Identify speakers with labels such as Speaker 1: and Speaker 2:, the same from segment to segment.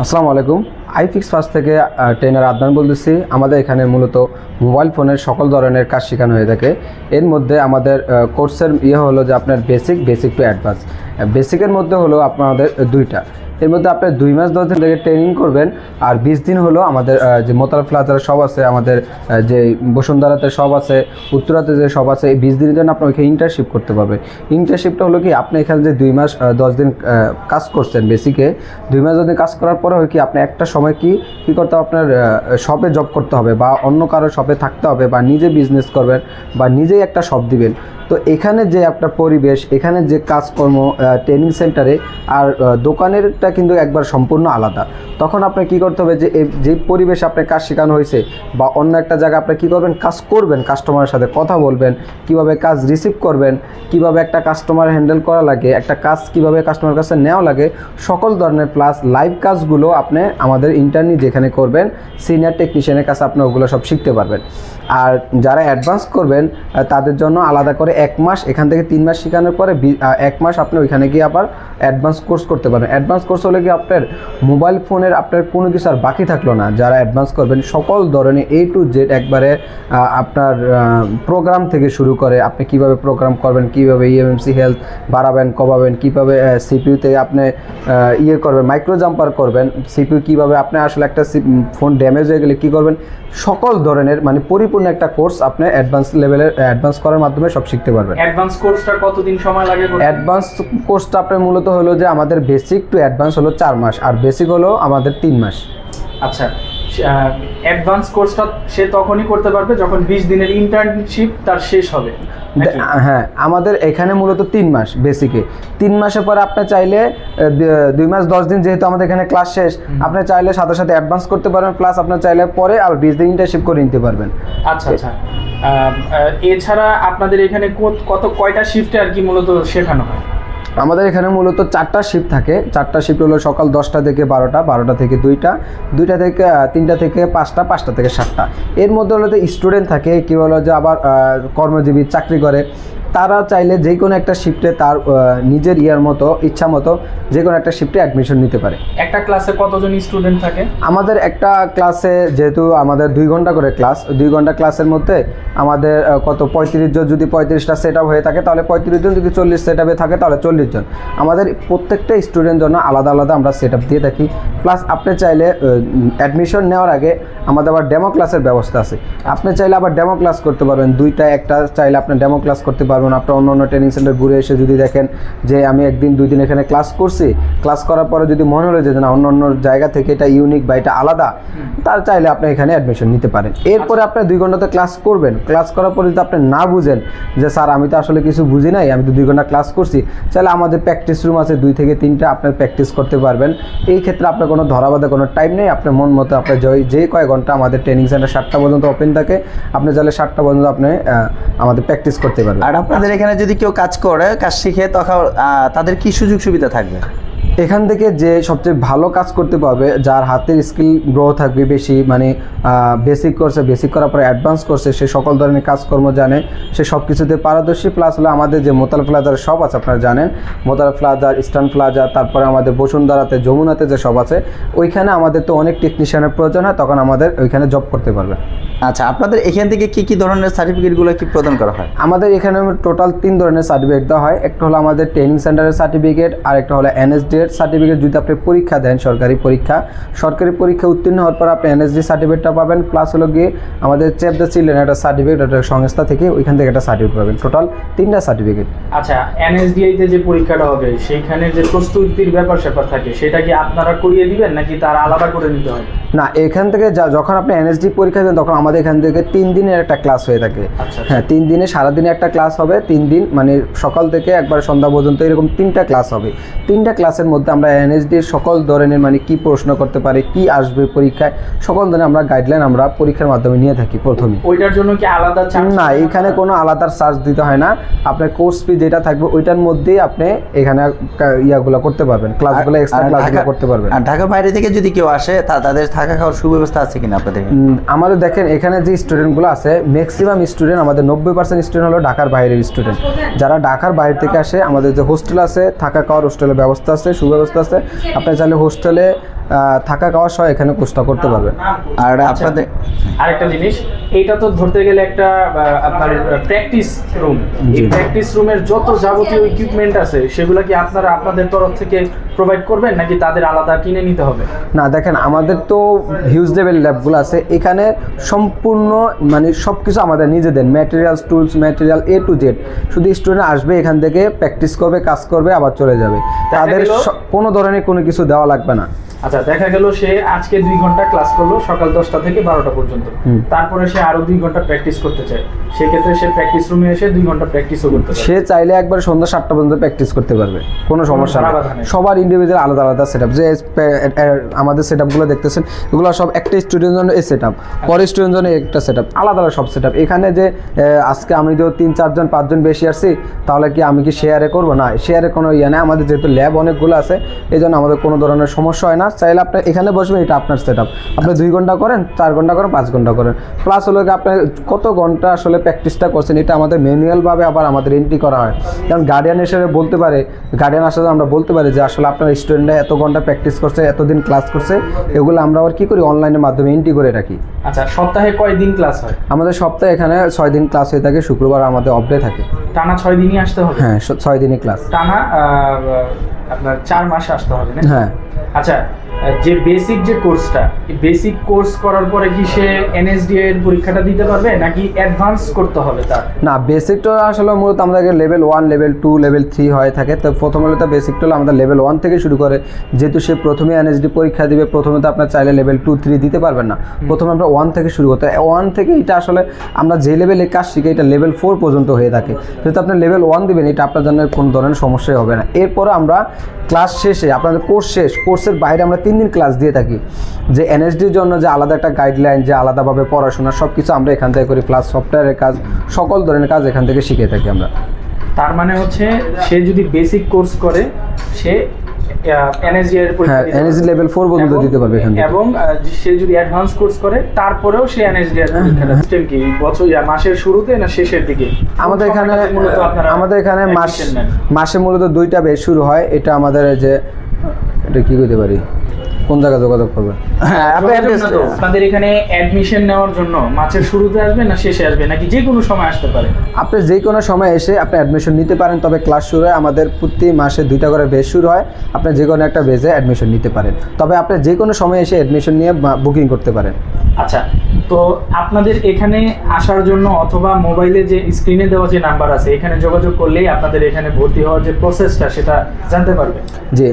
Speaker 1: আসসালামু আলাইকুম। IFix first থেকে ট্রেনার আদনান বলতেছি। আমাদের এখানে মূলত মোবাইল ফোনের সকল ধরনের কাজ শেখানো হয়ে থাকে। এর মধ্যে আমাদের কোর্সের ইয়ে হলো যে আপনার বেসিক বেসিক টু অ্যাডভান্স বেসিকের মধ্যে হলো আপনাদের দুইটা। এর মধ্যে আপনি দুই মাস দশ দিন থেকে ট্রেনিং করবেন আর বিশ দিন হলো আমাদের যে মোতাল প্লাজার সব আছে আমাদের যে বসুন্ধরাতে সব আছে উত্তরাতে যে সব আছে এই বিশ দিনের জন্য আপনি ওইখানে ইন্টার্নশিপ করতে পারবে ইন্টার্নশিপটা হলো কি আপনি এখানে যে দুই মাস দশ দিন কাজ করছেন বেসিকে দুই মাস দশ দিন কাজ করার পরে হয় কি আপনি একটা সময় কি কী করতে হবে আপনার শপে জব করতে হবে বা অন্য কারও শপে থাকতে হবে বা নিজে বিজনেস করবেন বা নিজেই একটা শপ দিবেন। তো এখানে যে একটা পরিবেশ এখানে যে কাজকর্ম ট্রেনিং সেন্টারে আর আহ, দোকানেরটা কিন্তু একবার সম্পূর্ণ আলাদা। তখন আপনার কি করতে হবে যে যে পরিবেশে আপনার কাজ শেখানো হয়েছে বা অন্য একটা জায়গায় আপনি কী করবেন? কাজ করবেন কাস্টমারের সাথে কথা বলবেন, কীভাবে কাজ রিসিভ করবেন, কীভাবে একটা কাস্টমার হ্যান্ডেল করা লাগে, একটা কাজ কীভাবে কাস্টমার কাছে নেওয়া লাগে, সকল ধরনের প্লাস লাইভ কাজগুলো আপনি আমাদের ইন্টারনি যেখানে করবেন সিনিয়র টেকনিশিয়ানের কাছে আপনি ওগুলো সব শিখতে পারবেন। আর যারা অ্যাডভান্স করবেন তাদের জন্য আলাদা করে এক মাস, এখান থেকে তিন মাস শেখানোর পরে এক মাস আপনি ওইখানে গিয়ে আবার অ্যাডভান্স কোর্স করতে পারবেন। অ্যাডভান্স কোর্স হলে কি আপনার মোবাইল ফোনের আপনার কোনো কিছু আর বাকি থাকল না? যারা অ্যাডভান্স করবেন সকল ধরনের এ টু জেড একবারে আপনার প্রোগ্রাম থেকে শুরু করে আপনি কীভাবে প্রোগ্রাম করবেন কীভাবে ইএমএমসি হেলথ বাড়াবেন কমাবেন কীভাবে সিপিইউ থেকে আপনি ইয়ে করবেন মাইক্রো জাম্পার করবেন সিপিউ কীভাবে আপনি আসলে একটা ফোন ড্যামেজ হয়ে গেলে কী করবেন? সকল ধরনের মানে পরিপূর্ণ একটা কোর্স আপনি অ্যাডভান্স লেভেলের অ্যাডভান্স করার মাধ্যমে সব শিখতে পারবেন।
Speaker 2: অ্যাডভান্স কোর্সটা কতদিন সময় লাগে
Speaker 1: অ্যাডভান্স কোর্সটা আপনার মূলত হলো যে আমাদের বেসিক টু অ্যাডভান্স হলো চার মাস আর বেসিক হলো আমাদের তিন মাস।
Speaker 2: আচ্ছা অ্যাডভান্স কোর্সটা সে তখনই করতে পারবে যখন বিশ দিনের ইন্টার্নশিপ তার শেষ হবে
Speaker 1: হ্যাঁ আমাদের এখানে মূলত তিন মাস বেসিকে তিন মাসের পরে আপনি চাইলে দুই মাস দশ দিন যেহেতু আমাদের এখানে ক্লাস শেষ আপনি চাইলে সাথে সাথে অ্যাডভান্স করতে পারবেন প্লাস আপনার চাইলে পরে আর বিশ দিন ইন্টারশিপ করে নিতে পারবেন।
Speaker 2: আচ্ছা আচ্ছা। এছাড়া আপনাদের এখানে কত কয়টা শিফটে আর কি মূলত শেখানো হয়?
Speaker 1: আমাদের এখানে মূলত চারটা শিফট থাকে। চারটা শিফট হলো সকাল দশটা থেকে বারোটা বারোটা থেকে দুইটা দুইটা থেকে তিনটা থেকে পাঁচটা পাঁচটা থেকে সাতটা। এর মধ্যে হলো যে স্টুডেন্ট থাকে, কী হলো যে আবার কর্মজীবী চাকরি করে। তারা চাইলে যে কোনো একটা শিফটে তার নিজের ইয়ার মতো ইচ্ছা মতো যে কোনো একটা শিফটে অ্যাডমিশন নিতে পারে।
Speaker 2: একটা ক্লাসে কতজন স্টুডেন্ট থাকে?
Speaker 1: আমাদের একটা ক্লাসে যেহেতু আমাদের দুই ঘণ্টা করে ক্লাস দুই ঘণ্টা ক্লাসের মধ্যে আমাদের কত পঁয়ত্রিশ জন যদি পঁয়ত্রিশটা সেট আপ হয়ে থাকে তাহলে পঁয়ত্রিশ জন যদি চল্লিশ সেট আপে থাকে তাহলে চল্লিশ জন। আমাদের প্রত্যেকটা স্টুডেন্ট জন্য আলাদা আলাদা আমরা সেট আপ দিয়ে থাকি। প্লাস আপনি চাইলে অ্যাডমিশন নেওয়ার আগে আমাদের আবার ডেমো ক্লাসের ব্যবস্থা আছে। আপনি চাইলে আবার ডেমো ক্লাস করতে পারবেন দুইটা একটা চাইলে আপনি ডেমো ক্লাস করতে পারবেন। আপনার অন্য অন্য ট্রেনিং সেন্টার ঘুরে এসে যদি দেখেন যে আমি একদিন দুই দিন এখানে ক্লাস করছি ক্লাস করার পরে যদি মনে হলো যে না অন্য অন্য জায়গা থেকে এটা ইউনিক বা এটা আলাদা তার চাইলে আপনি এখানে অ্যাডমিশন নিতে পারেন। এরপরে আপনি দুই ঘন্টাতে ক্লাস করবেন। ক্লাস করার পরে যদি আপনি না বুঝেন যে স্যার আমি তো আসলে কিছু বুঝি নাই আমি তো দুই ঘণ্টা ক্লাস করছি চাইলে আমাদের প্র্যাকটিস রুম আছে দুই থেকে তিনটা আপনার প্র্যাকটিস করতে পারবেন। এই ক্ষেত্রে আপনার কোনো ধরা বাঁধা কোনো টাইম নেই। আপনার মন মতো আপনার যে যে কয় ঘণ্টা আমাদের ট্রেনিং সেন্টার সাতটা পর্যন্ত ওপেন থাকে আপনি চাইলে সাতটা পর্যন্ত আপনি আমাদের প্র্যাকটিস করতে পারবেন।
Speaker 3: আর আপনাদের এখানে যদি কেউ কাজ করে কাজ শিখে তখন তাদের কি সুযোগ সুবিধা থাকবে?
Speaker 1: এখান থেকে যে সবচেয়ে ভালো কাজ করতে পারবে যার হাতের স্কিল গ্রো থাকবে বেশি মানে বেসিক করছে বেসিক করার পরে অ্যাডভান্স করছে সে সকল ধরনের কাজকর্ম জানে সে সব কিছুতে পারদর্শী প্লাস হলো আমাদের যে মোতাল প্লাজার সব আছে আপনারা জানেন মোতাল প্লাজার ইস্টার্ন প্লাজা তারপরে আমাদের বসুন্ধরাতে যমুনাতে যে সব আছে ওইখানে আমাদের তো অনেক টেকনিশিয়ানের প্রয়োজন হয় তখন আমাদের ওইখানে জব করতে পারবে।
Speaker 3: আচ্ছা আপনাদের এখান থেকে কি কি ধরনের সার্টিফিকেটগুলো কি প্রদান করা হয়?
Speaker 1: আমাদের এখানে টোটাল তিন ধরনের সার্টিফিকেট দেওয়া হয় একটা হলো আমাদের ট্রেনিং সেন্টারের সার্টিফিকেট আর একটা হলো এনএসডি এর সার্টিফিকেট যদি আপনি পরীক্ষা দেন সরকারি পরীক্ষা সরকারি পরীক্ষা উত্তীর্ণ হওয়ার পর আপনি এনএসডি সার্টিফিকেটটা পাবেন প্লাস হলো গিয়ে আমাদের চেপ দ্য চিলড্রেন একটা সার্টিফিকেট একটা সংস্থা থেকে ওইখান থেকে একটা সার্টিফিকেট পাবেন। টোটাল তিনটা সার্টিফিকেট
Speaker 2: আচ্ছা এনএসডিআই তে যে পরীক্ষাটা হবে সেইখানে যে প্রস্তুতির ব্যাপার স্যাপার থাকে সেটা কি আপনারা করিয়ে দিবেন নাকি তার আলাদা করে নিতে হবে?
Speaker 1: না এখান থেকে যখন আপনি এনএসডি পরীক্ষা দেন তখন আমাদের এখান থেকে তিন দিনের একটা ক্লাস হয়ে থাকে।
Speaker 2: আচ্ছা।
Speaker 1: হ্যাঁ তিন দিনে সারাদিনে একটা ক্লাস হবে তিন দিন মানে সকাল থেকে একবার সন্ধ্যা পর্যন্ত এরকম তিনটা ক্লাস হবে। তিনটা ক্লাসের মধ্যে আমরা এনএসডির সকল ধরনের মানে কি প্রশ্ন করতে পারে কি আসবে পরীক্ষায় সকল ধরনের আমরা গাইডলাইন আমরা পরীক্ষার মাধ্যমে নিয়ে থাকি প্রথমে।
Speaker 2: ওইটার জন্য কি আলাদা চার্জ
Speaker 1: না এখানে কোনো আলাদা চার্জ দিতে হয় না। আপনার কোর্স ফি যেটা থাকবে ওইটার মধ্যেই আপনি এখানে ইয়াগুলো করতে পারবেন। ক্লাসগুলো এক্সট্রা ক্লাসগুলো করতে পারবেন।
Speaker 3: আর ঢাকা বাইরে থেকে যদি কেউ আসে তা তাদের থাকা খাওয়ার সুব্যবস্থা আছে কিনা আপনাদের?
Speaker 1: আমাদের দেখেন এখানে যে স্টুডেন্টগুলো আছে ম্যাক্সিমাম স্টুডেন্ট আমাদের নব্বই পার্সেন্ট স্টুডেন্ট হলো ঢাকার বাইরের স্টুডেন্ট যারা ঢাকার বাইরে থেকে আসে আমাদের যে হোস্টেল আছে থাকা খাওয়ার হোস্টেলের ব্যবস্থা আছে সুব্যবস্থা আছে। আপনি চাইলে হোস্টেলে থাকা খাওয়া সহ এখানে কোর্সটা করতে পারবেন
Speaker 3: আর
Speaker 2: আচ্ছা।
Speaker 3: আপনাদের
Speaker 2: আরেকটা জিনিস এইটা তো ধরতে গেলে একটা আপনার প্র্যাকটিস রুম এই প্র্যাকটিস রুমের যত যাবতীয় ইকুইপমেন্ট আছে সেগুলো কি আপনারা আপনাদের তরফ থেকে প্রোভাইড করবেন নাকি তাদের আলাদা কিনে নিতে হবে?
Speaker 1: না দেখেন আমাদের তো হিউজ লেভেল ল্যাবগুলো আছে। এখানে সম্পূর্ণ মানে সব কিছু আমাদের নিজেদের materials tools material A to Z শুধু স্টুডেন্ট আসবে এখান থেকে প্র্যাকটিস করবে কাজ করবে আবার চলে যাবে। তাদের কোনো ধরনের কোনো কিছু দেওয়া লাগবে না।
Speaker 2: আচ্ছা দেখা গেল সে আজকে দুই ঘণ্টা ক্লাস করল সকাল দশটা থেকে বারোটা পর্যন্ত। তারপরে সে আরও দুই ঘণ্টা প্র্যাকটিস করতে চায়। সেক্ষেত্রে সে প্র্যাকটিস রুমে এসে দুই ঘণ্টা প্র্যাকটিসও করতে পারে
Speaker 1: সে চাইলে একবার সন্ধ্যা সাতটা পর্যন্ত প্র্যাকটিস করতে পারবে। কোনো সমস্যা। সবার ইন্ডিভিজুয়াল আলাদা আলাদা সেট যে আমাদের সেট আপগুলো দেখতেছেন এগুলো সব একটা স্টুডেন্ট জন্য এই সেট আপ পরের স্টুডেন্ট জন্য একটা সেট আপ আলাদা আলাদা সব সেট আপ এখানে যে আজকে আমি তো তিন চারজন পাঁচজন বেশি আসছি তাহলে কি আমি কি শেয়ারে করব? না শেয়ারে কোনো ইয়ে নেই। আমাদের যেহেতু ল্যাব অনেকগুলো আছে এই জন্য আমাদের কোনো ধরনের সমস্যা হয় না। চাইলে আপনি এখানে বসবেন এটা আপনার সেট আপ আপনি দুই ঘণ্টা করেন চার ঘণ্টা করেন পাঁচ ঘণ্টা করেন। প্লাস হলো আপনি কত ঘণ্টা আসলে প্র্যাকটিসটা করছেন এটা আমাদের ম্যানুয়ালভাবে আবার আমাদের এন্ট্রি করা হয়। কারণ গার্ডিয়ান হিসেবে বলতে পারে গার্ডিয়ান আসলে আমরা বলতে পারি যে আসলে আপনার স্টুডেন্টরা এত ঘণ্টা প্র্যাকটিস করছে এতদিন ক্লাস করছে এগুলো আমরা আবার কী করি অনলাইনের মাধ্যমে এন্ট্রি করে রাখি।
Speaker 2: আচ্ছা সপ্তাহে কয় দিন ক্লাস হয়?
Speaker 1: আমাদের সপ্তাহে এখানে ছয় দিন ক্লাস হয়ে থাকে শুক্রবার আমাদের অফ ডে থাকে।
Speaker 2: টানা ছয় দিনই আসতে হবে?
Speaker 1: হ্যাঁ ছয় দিনই ক্লাস
Speaker 2: টানা আপনার চার মাসে আসতে হবে
Speaker 1: হ্যাঁ।
Speaker 2: আচ্ছা যে বেসিক যে কোর্সটা বেসিক কোর্স করার পরে কি সে এনএসডি এর পরীক্ষাটা দিতে পারবে নাকি অ্যাডভান্স করতে হবে তার?
Speaker 1: না বেসিকটা আসলে মূলত আমাদের level one level two level three হয়ে থাকে। তো প্রথমে তো বেসিকটা হলো আমাদের লেভেল ওয়ান থেকে শুরু করে। যেহেতু সে প্রথমে এনএসডি পরীক্ষা দিবে প্রথমে তো আপনার চাইলে লেভেল টু থ্রি দিতে পারবেন না। প্রথমে আমরা ওয়ান থেকে শুরু করতে ওয়ান থেকে এটা আসলে আমরা যে লেভেলে কাজ শিখি এটা লেভেল ফোর পর্যন্ত হয়ে থাকে। যেহেতু আপনি লেভেল ওয়ান দিবেন এটা আপনার জন্য কোনো ধরনের সমস্যাই হবে না। এরপরে আমরা ক্লাস শেষে আপনাদের কোর্স শেষ কোর্সের বাইরে আমরা তিন দিন ক্লাস দিয়ে থাকি। যে এনএসডির জন্য যে আলাদা একটা গাইডলাইন যে আলাদাভাবে পড়াশোনা সব কিছু আমরা এখান থেকে করি প্লাস সফটওয়্যারের কাজ সকল ধরনের কাজ এখান থেকে শিখে থাকি আমরা।
Speaker 2: তার মানে হচ্ছে সে যদি বেসিক কোর্স করে সে এনএসডি এর
Speaker 1: হ্যাঁ এনএসডি লেভেল ফোর পর্যন্ত
Speaker 2: এবং-
Speaker 1: দিতে পারবে এখান থেকে।
Speaker 2: এবং সে যদি অ্যাডভান্স কোর্স করে তারপরেও সে এনএসডি এর
Speaker 1: হ্যাঁ,
Speaker 2: পরীক্ষাটা সিস্টেম কি? বছর ইয়া, মাসের শুরুতে না শেষের দিকে?
Speaker 1: আমাদের এখানে
Speaker 2: মূলত
Speaker 1: আমাদের এখানে মাস মাসে মূলত দুইটা বেশ শুরু হয়। এটা আমাদের যে এটা কি করতে পারি? কোন জায়গায় যোগাযোগ করবে?
Speaker 3: হ্যাঁ।
Speaker 2: আপনাদের এখানে অ্যাডমিশন নেওয়ার জন্য মাছের শুরুতে আসবে না শেষে আসবে? নাকি যে কোনো সময় আসতে পারে?
Speaker 1: আপনি যে কোনো সময় এসে আপনি অ্যাডমিশন নিতে পারেন তবে ক্লাস শুরু হয় আমাদের প্রতি মাসে দুইটা করে বেজ শুরু হয়। আপনি যে কোনো একটা বেজে অ্যাডমিশন নিতে পারেন। তবে আপনি যে কোনো সময় এসে অ্যাডমিশন নিয়ে বুকিং করতে পারেন।
Speaker 2: আচ্ছা তো আপনাদের এখানে আসার জন্য অথবা মোবাইলে যে স্ক্রিনে দেওয়া যে নাম্বার আছে এখানে যোগাযোগ করলেই আপনাদের এখানে ভর্তি হওয়ার যে প্রসেসটা সেটা জানতে পারবেন।
Speaker 1: জি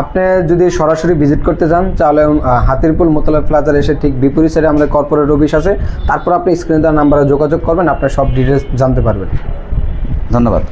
Speaker 1: আপনি যদি সরাসরি ভিজিট করতে চান তাহলে হাতিরপুল মোতলা প্লাজার এসে ঠিক বিপরীত সাইডে আমাদের কর্পোরেট অফিস আছে। তারপর আপনি স্ক্রিনে দেওয়া নাম্বারে যোগাযোগ করবেন আপনার সব ডিটেলস জানতে পারবেন।
Speaker 3: ধন্যবাদ।